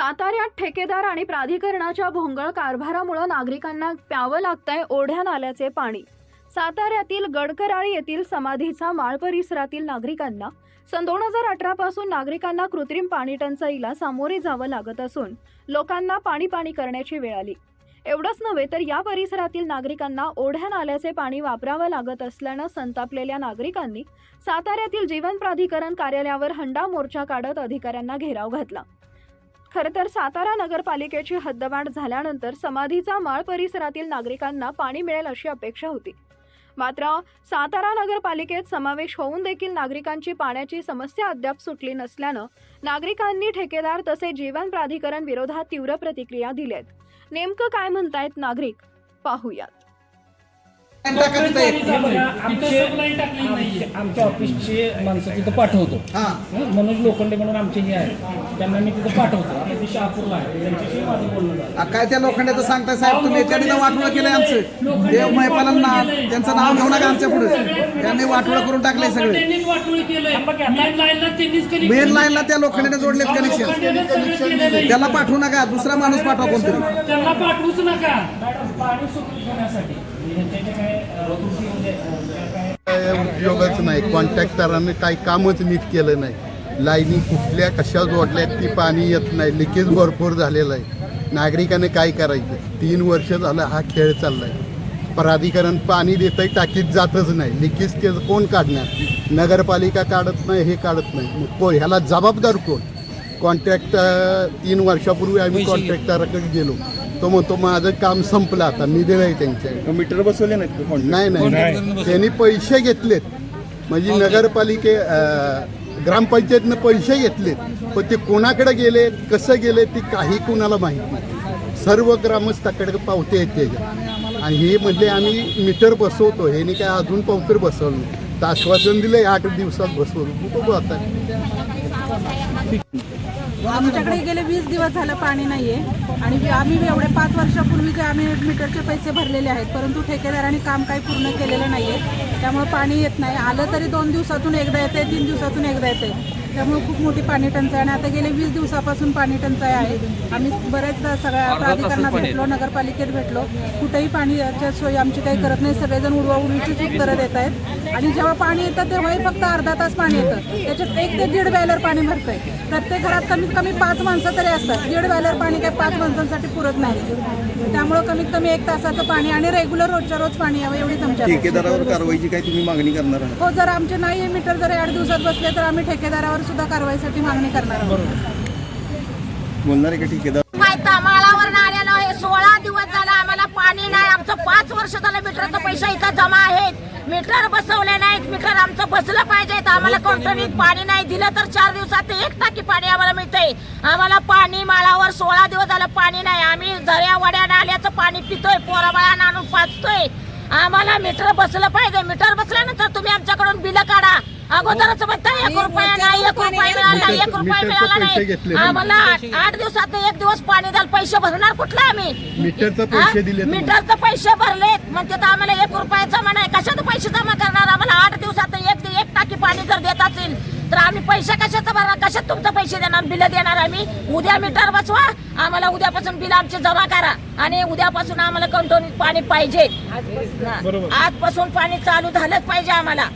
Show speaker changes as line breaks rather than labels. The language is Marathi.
साताऱ्यात ठेकेदार आणि प्राधिकरणाच्या भोंगळ कारभारामुळे नागरिकांना प्यावं लागतंय ओढ्या नाल्याचे पाणी. साताऱ्यातील गडकराळी येथील समाधीचा माळ परिसरातील नागरिकांना सन दोन हजार अठरा पासून नागरिकांना कृत्रिम पाणी टंचाईला सामोरे जावं लागत असून लोकांना पाणी पाणी करण्याची वेळ आली. एवढंच नव्हे तर या परिसरातील नागरिकांना ओढ्या नाल्याचे पाणी वापरावं लागत असल्यानं संतापलेल्या नागरिकांनी साताऱ्यातील जीवन प्राधिकरण कार्यालयावर हंडा मोर्चा काढत अधिकाऱ्यांना घेराव घातला. खरं तर सातारा नगरपालिकेची हद्दवाढ झाल्यानंतर समाधीचा माळ परिसरातील नागरिकांना पाणी मिळेल अशी अपेक्षा होती. मात्र सातारा नगरपालिकेत समावेश होऊन देखील नागरिकांची पाण्याची समस्या अद्याप सुटली नसल्यानं नागरिकांनी ठेकेदार तसे जीवन प्राधिकरण विरोधात तीव्र प्रतिक्रिया दिल्यात. नेमकं काय म्हणतायत नागरिक? पाहूयात.
आमच्या ऑफिसचे माणसं तिथं पाठवतो.
हा.
हं, मनोज लोखंडे म्हणून आमचे जे आहेत. त्यांना मी तिथं पाठवतो. आता ते शहापूरला आहे. त्यांच्याशी माझं बोलणं झालं.
आ, काय त्या लोखंडाचं सांगताय साहेब? तुम्ही त्यांनी वाटोळं केलंय आमचं. देव मैपालांना त्यांचं नाव घेऊ नका आमच्या पुढे. त्यांनी वाटोळं करून टाकलंय सगळे.
त्यांनीच वाटोळी केलंय. मेन लाईनला त्यांनीच कनेक्ट
मेन लाईनला त्या लोखंडाने जोडलेत कनेक्शन त्याला पाठवू नका. दुसरा माणूस पाठवा कोणतरी.
त्यांना पाठवूच नका.
मॅडम पाणी ह्यांच्या जे काय
उपयोगच नाही कॉन्ट्रॅक्टरांनी काही कामच नीट केलं नाही. लाईनी कुठल्या कशा जोडल्यात ती पाणी येत नाही लिकेज भरपूर झालेलं आहे. नागरिकाने काय करायचं? तीन वर्ष झालं हा खेळ चाललाय. प्राधिकरण पाणी देतंय टाकीत जातच नाही. लिकेज ते कोण काढणार? नगरपालिका काढत नाही हे काढत नाही. मग कोण? ह्याला जबाबदार कोण? कॉन्ट्रॅक्ट तीन वर्षापूर्वी आम्ही कॉन्ट्रॅक्टराकडे गेलो. तो म्हणतो माझं काम संपलं आता मी दिलंय त्यांच्या.
मीटर बसवले नाहीत
नाही नाही. त्यांनी पैसे घेतलेत. म्हणजे नगरपालिके अं, ग्रामपंचायतनं पैसे घेतलेत. पण ते कोणाकडे गेले कसं गेले ते काही कुणाला माहीत नाही. सर्व ग्रामस्थाकडे पावते आहेत त्याच्या आणि हे म्हणजे आम्ही मीटर बसवतो. हे काय अजून पावतर बसवलं नाही. तर आश्वासन दिलंय आठ दिवसात बसवून बघू आता.
आमच्याकडे गेले वीस दिवस झालं पाणी नाहीये. आणि आम्ही एवढे पाच वर्षापूर्वी जे आम्ही मीटरचे पैसे भरलेले आहेत परंतु ठेकेदारांनी काम काही पूर्ण केलेलं नाहीये. त्यामुळे पाणी येत नाही. आलं तरी दोन दिवसातून एकदा येते तीन दिवसातून एकदा येते त्यामुळे खूप मोठी पाणी टंचाई आणि आता गेले वीस दिवसापासून पाणी टंचाई आहे. आम्ही बरेचदा सगळ्या प्राधिकरणात भेटलो नगरपालिकेत भेटलो. कुठेही पाण्याच्या सोयी आमची काही करत नाही. सगळेजण उडवाउडवीचीच उत्तरं देत आहेत. आणि जेव्हा पाणी येतं तेव्हाही फक्त अर्धा तास पाणी येतं. त्याच्यात एक ते दीड बॅलर पाणी भरतंय. प्रत्येक घरात कमीत कमी पाच माणसं तरी असतात. दीड बॅलर पाणी काही पाच माणसांसाठी पुरत नाही. त्यामुळं कमीत कमी एक तासाचं पाणी आणि रेग्युलर रोजच्या रोज पाणी यावं एवढीच आमच्या
कारवाईची काय तुम्ही मागणी करणार आहात?
हो जर आमचे नाही मीटर जर आठ दिवसात बसले तर आम्ही ठेकेदारावर सुद्धा कारवाईसाठी मागणी करणार
बोलणार आहे? का ठेकेदार
माहिती माळावर आलेलो आहे. सोळा दिवस झाला आम्हाला पाणी नाही. आमचं पाच वर्ष झालं मीटरचा पैसा इथं जमा आहेत. मीटर बसवले नाहीत. मीटर आमचं बसलं पाहिजे. आम्हाला कंटिन्यू पाणी नाही. दिलं तर चार दिवसात एक टाकी पाणी आम्हाला मिळतंय. आम्हाला पाणी माळावर सोळा दिवस झालं पाणी नाही. आम्ही झऱ्या वड्या नाल्याचं पाणी पितोय. पोराबाळांना आणून पाचतोय आम्हाला मीटर बसलं पाहिजे. मीटर बसल्यानंतर तुम्ही आमच्याकडून बिल काढा. अगोदरच म्हणताय एक रुपया नाही एक रुपया मिळाला नाही एक रुपया मिळाला
पैसे घेतले.
नाही आम्हाला आठ आठ दिवसात एक दिवस पाणी द्याल पैसे भरणार कुठला आम्ही?
मीटरचे पैसे
हा?
दिले तुम्हाला.
मीटरचे पैसे भरलेत म्हणते तर आम्हाला एक रुपया जमा नाही. कशाचे पैसे जमा करणार? आम्हाला आठ दिवसात एक एक टाकी पाणी जर देत असेल तर आम्ही पैसे कशाचं भरणार? कशात तुमचं पैसे देणार? बिल देणार आम्ही? उद्या मीटर बसवा. आम्हाला उद्यापासून बिल आमचे जमा करा. आणि उद्यापासून आम्हाला कंटिन्यू पाणी पाहिजे. आजपासून पाणी चालू झालंच पाहिजे आम्हाला.